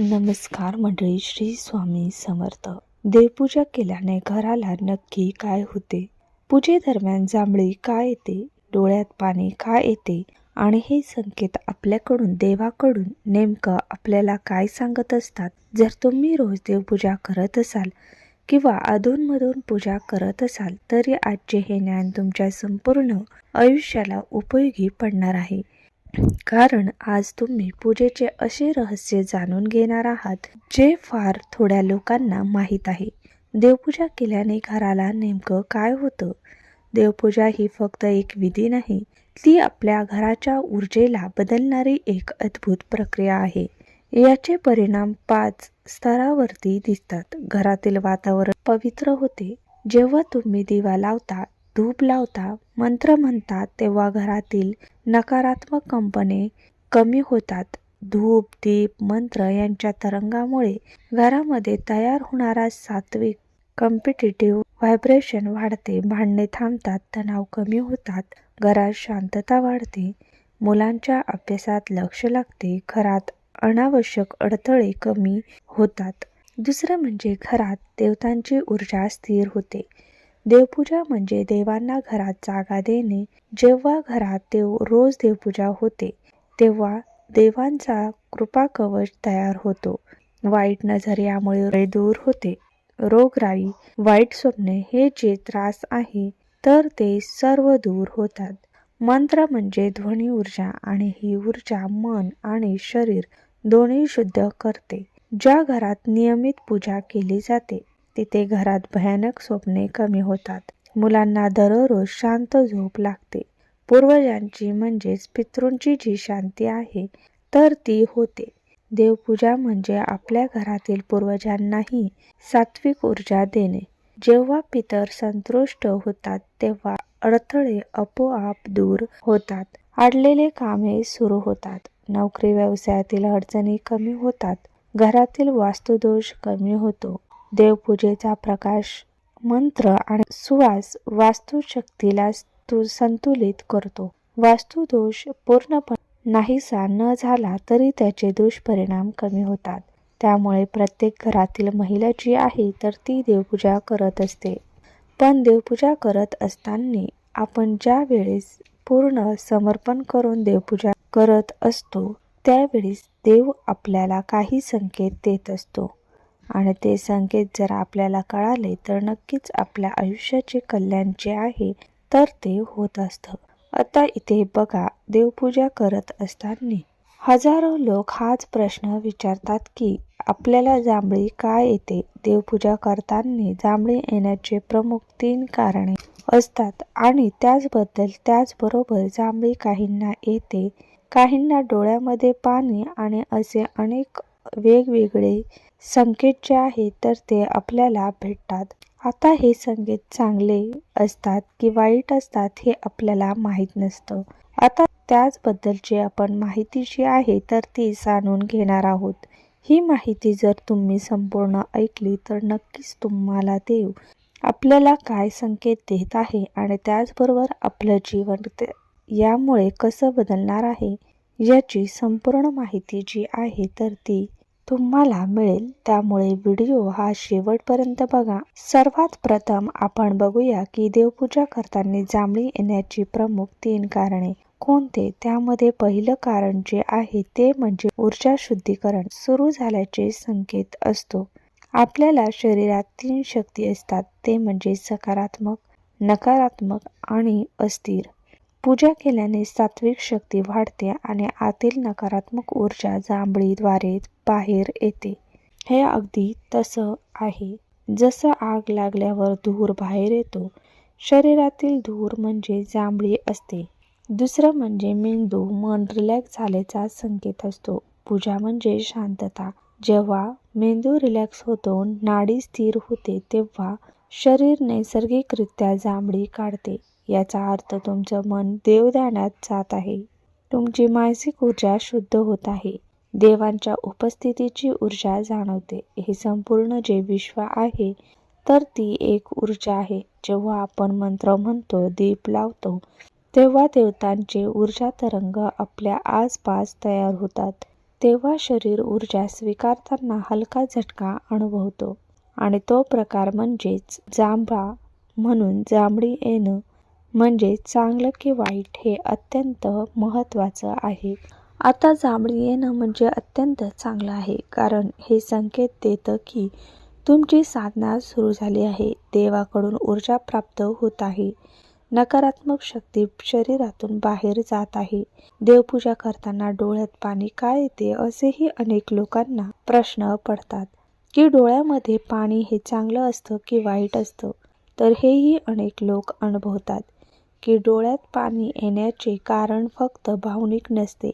नमस्कार मंडळी श्री स्वामी समर्थ. देवपूजा केल्याने घराला नक्की काय होते? पूजेदरम्यान जांभळी काय येते? डोळ्यात पाणी काय येते? आणि हे संकेत आपल्याकडून देवाकडून नेमकं आपल्याला काय सांगत असतात? जर तुम्ही रोज देवपूजा करत असाल किंवा अधूनमधून पूजा करत असाल तरी आजचे हे ज्ञान तुमच्या संपूर्ण आयुष्याला उपयोगी पडणार आहे. कारण आज तुम्ही पूजेचे असे रहस्य जाणून घेणार आहात जे फार थोड्या लोकांना माहीत आहे. देवपूजा केल्याने घराला नेमकं काय होतं? देवपूजा ही फक्त एक विधी नाही ती आपल्या घराच्या ऊर्जेला बदलणारी एक अद्भुत प्रक्रिया आहे. याचे परिणाम पाच स्तरावरती दिसतात. घरातील वातावरण पवित्र होते. जेव्हा तुम्ही दिवा लावता धूप लावता मंत्र म्हणतात तेव्हा घरातील नकारात्मक कंपने कमी होतात. धूप दीप मंत्र यांच्या तरंगामुळे घरामध्ये तयार होणारा सात्विक कॉम्पिटिटिव्ह व्हायब्रेशन वाढते. भांडणे थांबतात तणाव कमी होतात घरात शांतता वाढते मुलांच्या अभ्यासात लक्ष लागते घरात अनावश्यक अडथळे कमी होतात. दुसरं म्हणजे घरात देवतांची ऊर्जा स्थिर होते. देवपूजा म्हणजे देवांना घरात जागा देणे. जेव्हा घरात देव रोज देवपूजा होते तेव्हा देवांचा कृपा कवच तयार होतो. वाईट नजर यामुळे दूर होते. रोगराई वाईट स्वप्ने हे जे त्रास आहे तर ते सर्व दूर होतात. मंत्र म्हणजे ध्वनी ऊर्जा आणि ही ऊर्जा मन आणि शरीर दोन्ही शुद्ध करते ज्या घरात नियमित पूजा केली जाते. तिथे घरात भयानक स्वप्ने कमी होतात. मुलांना दररोज शांत झोप लागते. पूर्वजांची म्हणजेच पितृंची जी शांती आहे तर ती होते. देवपूजा म्हणजे आपल्या घरातील पूर्वजांनाही सात्विक ऊर्जा देणे. जेव्हा पितर संतुष्ट होतात तेव्हा अडथळे आपोआप दूर होतात. अडलेले कामे सुरू होतात. नोकरी व्यवसायातील अडचणी कमी होतात. घरातील वास्तुदोष कमी होतो. देवपूजेचा प्रकाश मंत्र आणि सुवास वास्तुशक्तीला संतुलित करतो. वास्तुदोष पूर्णपणे नाहीसा न झाला तरी त्याचे दुष्परिणाम कमी होतात. त्यामुळे प्रत्येक घरातील महिला जी आहे तर ती देवपूजा करत असते. पण देवपूजा करत असताना आपण ज्या वेळेस पूर्ण समर्पण करून देवपूजा करत असतो त्यावेळेस देव आपल्याला काही संकेत देत असतो. आणि ते संकेत जर आपल्याला कळाले तर नक्कीच आपल्या आयुष्याचे कल्याण जे आहे तर ते होत असतं. आता इथे बघा देवपूजा करत असताना हजारो लोक हाच प्रश्न विचारतात की आपल्याला जांभळी काय येते? देवपूजा करताना जांभळी येण्याचे प्रमुख तीन कारणे असतात आणि त्याचबद्दल त्याचबरोबर जांभळी काहींना येते. काहींना डोळ्यामध्ये पाणी आणि असे अनेक वेगवेगळे संकेत जे आहेत तर ते आपल्याला भेटतात. आता हे संकेत चांगले असतात की वाईट असतात हे आपल्याला माहीत नसतं. आता त्याचबद्दलची आपण माहिती जी आहे तर ती जाणून घेणार आहोत. ही माहिती जर तुम्ही संपूर्ण ऐकली तर नक्कीच तुम्हाला देव आपल्याला काय संकेत देत आहे आणि त्याचबरोबर आपलं जीवन यामुळे कसं बदलणार आहे याची संपूर्ण माहिती जी आहे तर ती तुम्हाला मिळेल. त्यामुळे व्हिडिओ हा शेवटपर्यंत बघा. सर्वात प्रथम आपण बघूया की देवपूजा करताना जांभळी येण्याची प्रमुख तीन कारणे कोणते? त्यामध्ये पहिलं कारण जे आहे ते म्हणजे ऊर्जा शुद्धीकरण सुरू झाल्याचे संकेत असतो. आपल्याला शरीरात तीन शक्ती असतात. ते म्हणजे सकारात्मक नकारात्मक आणि अस्थिर. पूजा केल्याने सात्विक शक्ती वाढते आणि आतील नकारात्मक ऊर्जा जांभळीद्वारे बाहेर येते. हे अगदी तसं आहे. जसं आग लागल्यावर धूर बाहेर येतो शरीरातील धूर म्हणजे जांभळी असते. दुसरं म्हणजे मेंदू मन रिलॅक्स झाल्याचा संकेत असतो. पूजा म्हणजे शांतता. जेव्हा मेंदू रिलॅक्स होतो नाडी स्थिर होते तेव्हा शरीर नैसर्गिकरित्या जांभळी काढते. याचा अर्थ तुमचं मन देवदानात जात आहे. तुमची मानसिक ऊर्जा शुद्ध होत आहे. देवांच्या उपस्थितीची ऊर्जा जाणवते. हे संपूर्ण जे विश्व आहे तर ती एक ऊर्जा आहे. जेव्हा आपण मंत्र म्हणतो दीप लावतो तेव्हा देवतांचे ऊर्जा तरंग आपल्या आसपास तयार होतात. तेव्हा शरीर ऊर्जा स्वीकारताना हलका झटका अनुभवतो. आणि तो प्रकार म्हणजेच जांभा म्हणून जांभळी येणं म्हणजे चांगलं की वाईट हे अत्यंत महत्त्वाचं आहे. आता जांभळी येणं म्हणजे अत्यंत चांगलं आहे कारण हे संकेत देतं की तुमची साधना सुरू झाली आहे देवाकडून ऊर्जा प्राप्त होत आहे. नकारात्मक शक्ती शरीरातून बाहेर जात आहे. देवपूजा करताना डोळ्यात पाणी काय येते असेही अनेक लोकांना प्रश्न पडतात. की डोळ्यामध्ये पाणी हे चांगलं असतं की वाईट असतं? तर हेही अनेक लोक अनुभवतात. की डोळ्यात पाणी येण्याचे कारण फक्त भावनिक नसते.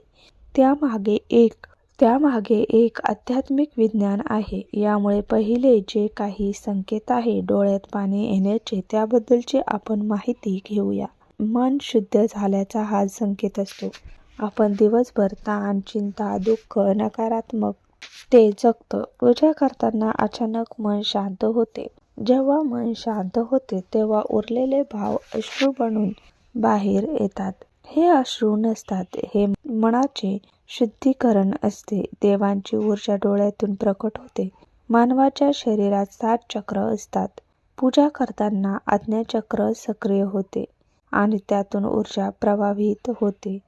त्यामागे एक त्यामागे एक आध्यात्मिक विज्ञान आहे. यामुळे पहिले जे काही संकेत आहे डोळ्यात पाणी येण्याचे त्याबद्दलची आपण माहिती घेऊया. मन शुद्ध झाल्याचा हा संकेत असतो. आपण दिवसभर ताण चिंता दुःख नकारात्मक ते जगतं. पूजा करताना अचानक मन शांत होते. जेव्हा मन शांत होते तेव्हा उरलेले भाव अश्रू बनून बाहेर येतात. हे अश्रू नसतात हे मनाचे शुद्धीकरण असते. देवांची ऊर्जा डोळ्यातून प्रकट होते. मानवाच्या शरीरात सात चक्र असतात. पूजा करताना आज्ञाचक्र सक्रिय होते आणि त्यातून ऊर्जा प्रवाहित होते.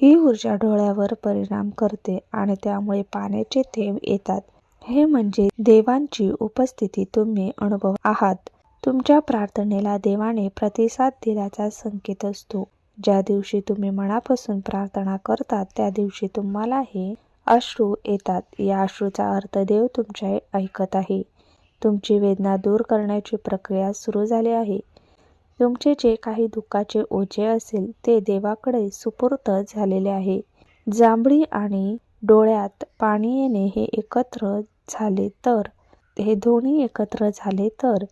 ही ऊर्जा डोळ्यावर परिणाम करते आणि त्यामुळे पाण्याचे थेंब येतात. हे म्हणजे देवांची उपस्थिती तुम्ही अनुभव आहात. तुमच्या प्रार्थनेला देवाने प्रतिसाद दिल्याचा संकेत असतो. ज्या दिवशी तुम्ही मनापासून प्रार्थना करतात त्या दिवशी तुम्हाला हे अश्रू येतात. या अश्रूचा अर्थ देव तुमच्या ऐकत आहे. तुमची वेदना दूर करण्याची प्रक्रिया सुरू झाली आहे. तुमचे जे काही दुःखाचे ओझे असेल ते देवाकडे सुपूर्त झालेले आहे. जांभळी आणि डोळ्यात पाणी येणे हे एकत्र झाले तर हे दोन्ही एकत्र झाले तर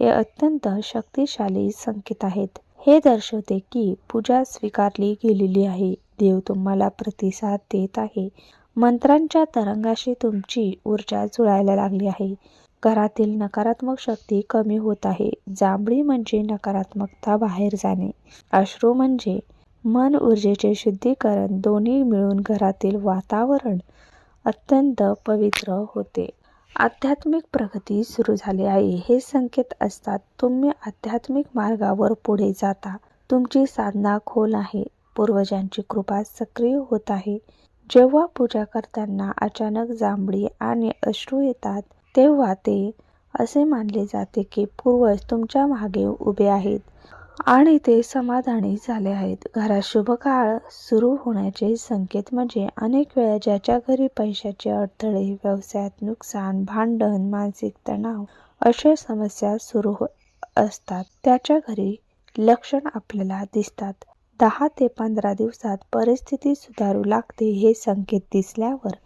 हे अत्यंत शक्तिशाली संकेत आहेत. हे दर्शवते की पूजा स्वीकारली गेलेली आहे. देव तुम्हाला प्रतिसाद देत आहे. मंत्रांच्या तरंगाशी तुमची ऊर्जा जुळायला लागली आहे. घरातील नकारात्मक शक्ती कमी होत आहे. जांभळी म्हणजे नकारात्मकता बाहेर जाणे. अश्रू म्हणजे मन ऊर्जेचे शुद्धीकरण. दोन्ही मिळून घरातील वातावरण अत्यंत पवित्र होते. आध्यात्मिक प्रगती सुरू झाली आहे. हे संकेत असतात तुम्ही आध्यात्मिक मार्गावर पुढे जाता. तुमची साधना खोल आहे. पूर्वजांची कृपा सक्रिय होत आहे. जेव्हा पूजा करताना अचानक जांभळी आणि अश्रू येतात तेव्हा ते असे मानले जाते की पूर्वज तुमच्या मागे उभे आहेत. आणि ते समाधानी झाले आहेत. घरात शुभ काळ सुरू होण्याचे संकेत म्हणजे अनेक वेळा ज्याच्या घरी पैशाचे अडथळे व्यवसायात नुकसान भांडण मानसिक तणाव अशा समस्या सुरू हो असतात. त्याच्या घरी लक्षण आपल्याला दिसतात. दहा ते पंधरा दिवसात परिस्थिती सुधारू लागते हे संकेत दिसल्यावर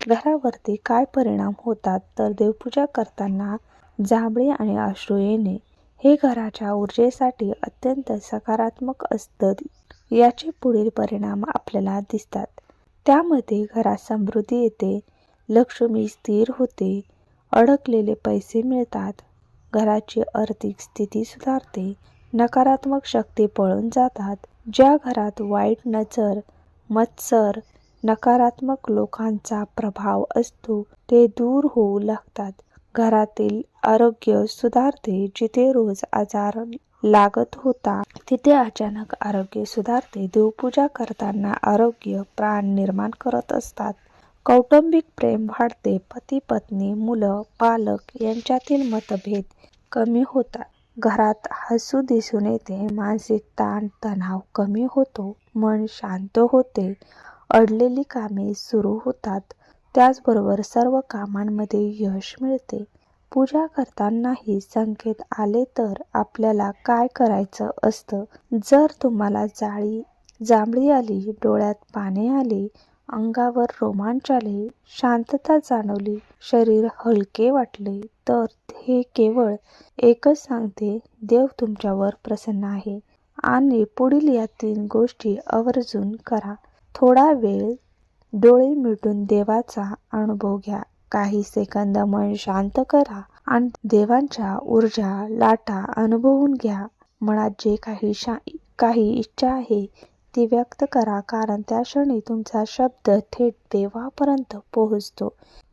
घरावरती काय परिणाम होतात तर देवपूजा करताना जांभळे आणि अश्रू येणे हे घराच्या ऊर्जेसाठी अत्यंत सकारात्मक असतं याचे पुढील परिणाम आपल्याला दिसतात. त्यामध्ये घरात समृद्धी येते लक्ष्मी स्थिर होते अडकलेले पैसे मिळतात घराची आर्थिक स्थिती सुधारते नकारात्मक शक्ती पळून जातात. ज्या घरात वाईट नजर मत्सर नकारात्मक लोकांचा प्रभाव असतो ते दूर होऊ लागतात. घरातील आरोग्य सुधारते. जिथे रोज आजार लागत होता तिथे अचानक आरोग्य सुधारते. देवपूजा करताना आरोग्य प्राण निर्माण करत असतात. कौटुंबिक प्रेम वाढते. पती पत्नी मुलं पालक यांच्यातील मतभेद कमी होतात. घरात हसू दिसून येते. मानसिक ताण तणाव कमी होतो. मन शांत होते. अडलेली कामे सुरू होतात. त्याचबरोबर सर्व कामांमध्ये यश मिळते. पूजा करतानाही संकेत आले तर आपल्याला काय करायचं असतं? जर तुम्हाला जाळी जांभळी आली डोळ्यात पाणी आले अंगावर रोमांच आले शांतता जाणवली शरीर हलके वाटले तर हे केवळ एकच सांगते देव तुमच्यावर प्रसन्न आहे. आणि पुढील या तीन गोष्टी आवर्जून करा. थोडा वेळ डोळे मिटून देवाचा अनुभव घ्या. काही सेकंद मन शांत करा आणि देवांच्या ऊर्जा लाटा अनुभवून घ्या. मनात जे काही शा काही इच्छा आहे ती व्यक्त करा कारण त्या क्षणी तुमचा शब्द थेट देवापर्यंत पोहोचतो.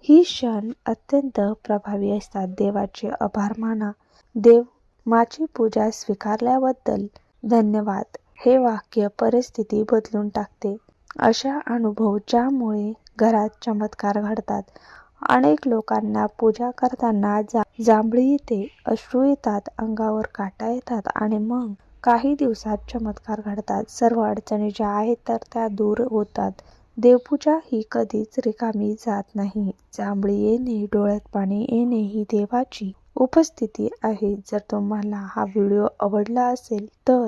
ही क्षण अत्यंत प्रभावी असतात. देवाचे आभार माना. देव माझी पूजा स्वीकारल्याबद्दल धन्यवाद. हे वाक्य परिस्थिती बदलून टाकते. अशा अनुभव ज्यामुळे घरात चमत्कार घडतात. अनेक लोकांना पूजा करताना जा जांभळी येते अश्रू येतात अंगावर काटा येतात आणि मग काही दिवसात चमत्कार घडतात. सर्व अडचणी ज्या आहेत तर त्या दूर होतात. देवपूजा ही कधीच रिकामी जात नाही. जांभळी येणे डोळ्यात पाणी येणे ही देवाची उपस्थिती आहे. जर तुम्हाला हा व्हिडिओ आवडला असेल तर